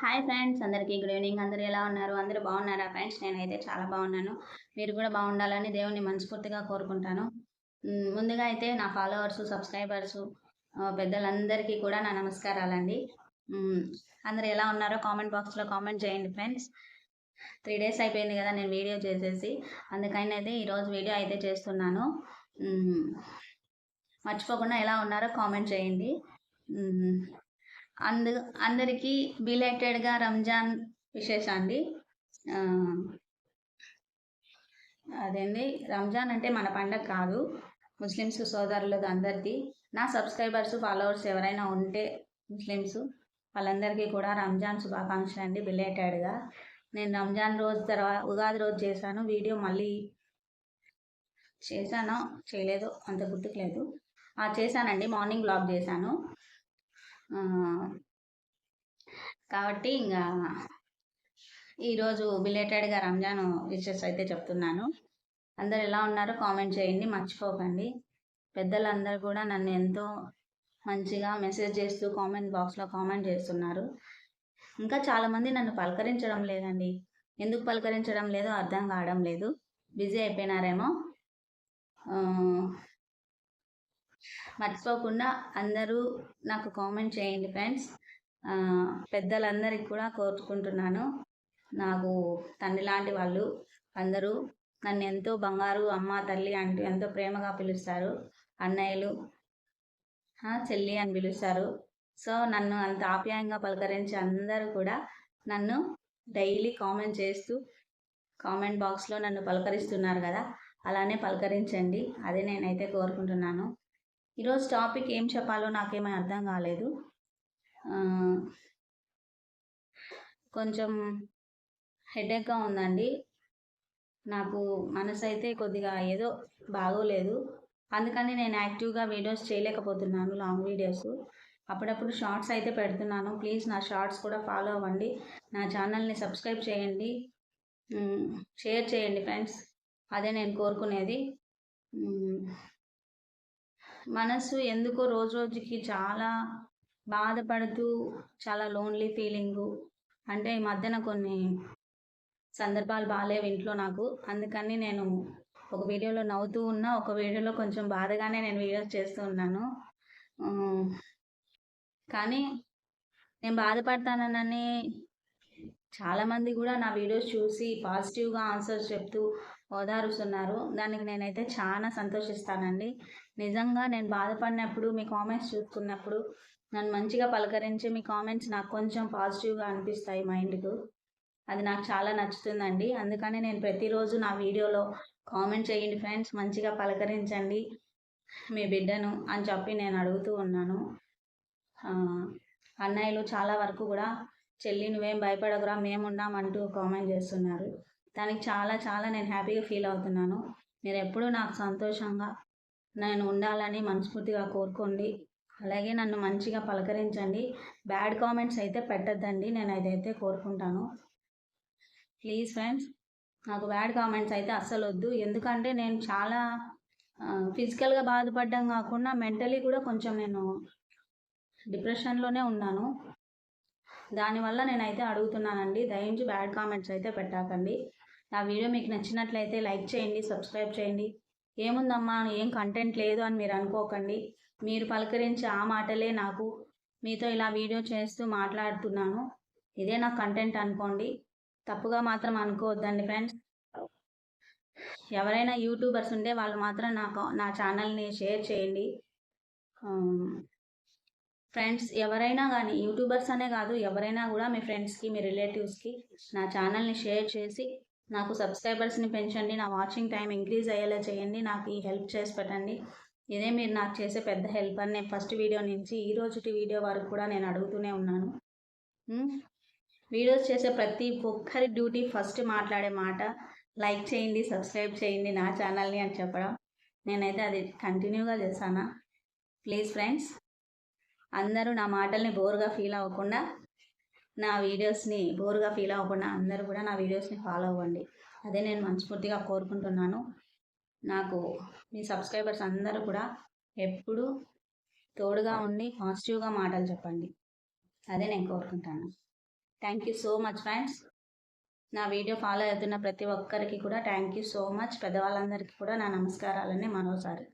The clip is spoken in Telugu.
హాయ్ ఫ్రెండ్స్ అందరికీ గుడ్ ఈవినింగ్. అందరు ఎలా ఉన్నారు? అందరూ బాగున్నారా ఫ్రెండ్స్? నేనైతే చాలా బాగున్నాను. మీరు కూడా బాగుండాలని దేవుని మనస్ఫూర్తిగా కోరుకుంటాను. ముందుగా అయితే నా ఫాలోవర్స్ సబ్స్క్రైబర్స్ పెద్దలందరికీ కూడా నా నమస్కారాలండి. అందరు ఎలా ఉన్నారో కామెంట్ బాక్స్లో కామెంట్ చేయండి ఫ్రెండ్స్. త్రీ డేస్ అయిపోయింది కదా నేను వీడియో చేసేసి. అందుకని అయితే ఈరోజు వీడియో అయితే చేస్తున్నాను. మర్చిపోకుండా ఎలా ఉన్నారో కామెంట్ చేయండి. అందు అందరికీ బిలేటెడ్గా రంజాన్ విశేషాన్ని అండి అదేండి రంజాన్ అంటే మన పండగ కాదు. ముస్లిమ్స్ సోదరులు అందరిది నా సబ్స్క్రైబర్స్ ఫాలోవర్స్ ఎవరైనా ఉంటే ముస్లిమ్స్ వాళ్ళందరికీ కూడా రంజాన్ శుభాకాంక్షలు అండి బిలేటెడ్గా నేను రంజాన్ రోజు తర్వాత ఉగాది రోజు చేశాను. వీడియో మళ్ళీ చేశానో చేయలేదో అంత గుర్తుకు లేదు. ఆ, చేశానండి మార్నింగ్ బ్లాగ్ చేశాను. కాబట్టి ఇంకా ఈరోజు బిలేటెడ్గా రంజాన్ విషెస్ అయితే చెప్తున్నాను. అందరు ఎలా ఉన్నారో కామెంట్ చేయండి మర్చిపోకండి. పెద్దలందరూ కూడా నన్ను ఎంతో మంచిగా మెసేజ్ చేస్తూ కామెంట్ బాక్స్లో కామెంట్ చేస్తున్నారు. ఇంకా చాలామంది నన్ను పలకరించడం లేదండి. ఎందుకు పలకరించడం లేదో అర్థం కావడం లేదు. బిజీ అయిపోయినారేమో. మర్చిపోకుండా అందరూ నాకు కామెంట్ చేయండి ఫ్రెండ్స్. పెద్దలందరికీ కూడా కోరుకుంటున్నాను. నాకు తండ్రి లాంటి వాళ్ళు అందరూ నన్ను ఎంతో బంగారు అమ్మ తల్లి అంటూ ఎంతో ప్రేమగా పిలుస్తారు. అన్నయ్యలు చెల్లి అని పిలుస్తారు. సో నన్ను అంత ఆప్యాయంగా పలకరించి అందరూ కూడా నన్ను డైలీ కామెంట్ చేస్తూ కామెంట్ బాక్స్లో నన్ను పలకరిస్తున్నారు కదా అలానే పలకరించండి. అదే నేనైతే కోరుకుంటున్నాను. ఈరోజు టాపిక్ ఏం చెప్పాలో నాకేమీ అర్థం కాలేదు. కొంచెం హెడేక్గా ఉందండి. నాకు మనసు అయితే కొద్దిగా ఏదో బాగోలేదు. అందుకని నేను యాక్టివ్గా వీడియోస్ చేయలేకపోతున్నాను లాంగ్ వీడియోస్. అప్పుడప్పుడు షార్ట్స్ అయితే పెడుతున్నాను. ప్లీజ్ నా షార్ట్స్ కూడా ఫాలో అవ్వండి. నా ఛానల్ని సబ్స్క్రైబ్ చేయండి. షేర్ చేయండి ఫ్రెండ్స్. అదే నేను కోరుకునేది. మనసు ఎందుకో రోజు రోజుకి చాలా బాధపడుతూ చాలా లోన్లీ ఫీలింగు అంటే ఈ మధ్యన కొన్ని సందర్భాలు బాగాలేవు ఇంట్లో నాకు. అందుకని నేను ఒక వీడియోలో నవ్వుతూ ఉన్నా ఒక వీడియోలో కొంచెం బాధగానే నేను వీడియోస్ చేస్తూ ఉన్నాను. కానీ నేను బాధపడతానని చాలామంది కూడా నా వీడియోస్ చూసి పాజిటివ్గా ఆన్సర్స్ చెప్తూ ఓదారుస్తున్నారు. దానికి నేనైతే చాలా సంతోషిస్తానండి. నిజంగా నేను బాధపడినప్పుడు మీ కామెంట్స్ చూసుకున్నప్పుడు నన్ను మంచిగా పలకరించి మీ కామెంట్స్ నాకు కొంచెం పాజిటివ్గా అనిపిస్తాయి మైండ్కు. అది నాకు చాలా నచ్చుతుందండి. అందుకని నేను ప్రతిరోజు నా వీడియోలో కామెంట్ చేయండి ఫ్రెండ్స్. మంచిగా పలకరించండి మీ బిడ్డను అని చెప్పి నేను అడుగుతూ ఉన్నాను. అన్నయ్యలు చాలా వరకు కూడా చెల్లి నువ్వేం భయపడకురా మేమున్నామంటూ కామెంట్ చేస్తున్నారు. దానికి చాలా చాలా నేను హ్యాపీగా ఫీల్ అవుతున్నాను. మీరు ఎప్పుడూ నాకు సంతోషంగా నేను ఉండాలని మనస్ఫూర్తిగా కోరుకోండి. అలాగే నన్ను మంచిగా పలకరించండి. బ్యాడ్ కామెంట్స్ అయితే పెట్టద్దండి. నేను అదైతే కోరుకుంటాను. ప్లీజ్ ఫ్రెండ్స్ నాకు బ్యాడ్ కామెంట్స్ అయితే అస్సలు వద్దు ఎందుకంటే నేను చాలా ఫిజికల్గా బాధపడడం కాకుండా మెంటలీ కూడా కొంచెం నేను డిప్రెషన్లోనే ఉన్నాను. దానివల్ల నేనైతే అడుగుతున్నానండి. దయించి బ్యాడ్ కామెంట్స్ అయితే పెట్టాకండి. నా వీడియో మీకు నచ్చినట్లయితే లైక్ చేయండి సబ్స్క్రైబ్ చేయండి. ఏముందమ్మా ఏం కంటెంట్ లేదు అని మీరు అనుకోకండి. మీరు పలకరించే ఆ మాటలే నాకు మీతో ఇలా వీడియో చేస్తూ మాట్లాడుతున్నాను. ఇదే నా కంటెంట్ అనుకోండి. తప్పుగా మాత్రం అనుకోవద్దండి ఫ్రెండ్స్. ఎవరైనా యూట్యూబర్స్ ఉంటే వాళ్ళు మాత్రం నాకు నా ఛానల్ని షేర్ చేయండి. ఫ్రెండ్స్ ఎవరైనా కానీ యూట్యూబర్స్ అనే కాదు ఎవరైనా కూడా మీ ఫ్రెండ్స్కి మీ రిలేటివ్స్కి నా ఛానల్ని షేర్ చేసి నాకు సబ్స్క్రైబర్స్ని పెంచండి నా వాచింగ్ టైం ఇంక్రీజ్ అయ్యేలా చేయండి నాకు ఈ హెల్ప్ చేసి పెట్టండి. ఇదే మీరు నాకు చేసే పెద్ద హెల్ప్ అని నేను ఫస్ట్ వీడియో నుంచి ఈ రోజుటి వీడియో వరకు కూడా నేను అడుగుతూనే ఉన్నాను. వీడియోస్ చేసే ప్రతి ఒక్కరి డ్యూటీ ఫస్ట్ మాట్లాడే మాట లైక్ చేయండి సబ్స్క్రైబ్ చేయండి నా ఛానల్ని అని చెప్పడం. నేనైతే అది కంటిన్యూగా చేశానా ప్లీజ్ ఫ్రెండ్స్. అందరూ నా మాటల్ని బోర్గా ఫీల్ అవ్వకుండా నా వీడియోస్ని బోర్గా ఫీల్ అవ్వకుండా అందరూ కూడా నా వీడియోస్ని ఫాలో అవ్వండి. అదే నేను మనస్ఫూర్తిగా కోరుకుంటున్నాను. నాకు మీ సబ్స్క్రైబర్స్ అందరూ కూడా ఎప్పుడూ తోడుగా ఉండి పాజిటివ్గా మాటలు చెప్పండి. అదే నేను కోరుకుంటాను. Thank you so much friends నా వీడియో ఫాలో అవుతున్న ప్రతి ఒక్కరికి కూడా థ్యాంక్ యూ సో మచ్ పెద్దవాళ్ళందరికీ కూడా నా నమస్కారాలని మరోసారి.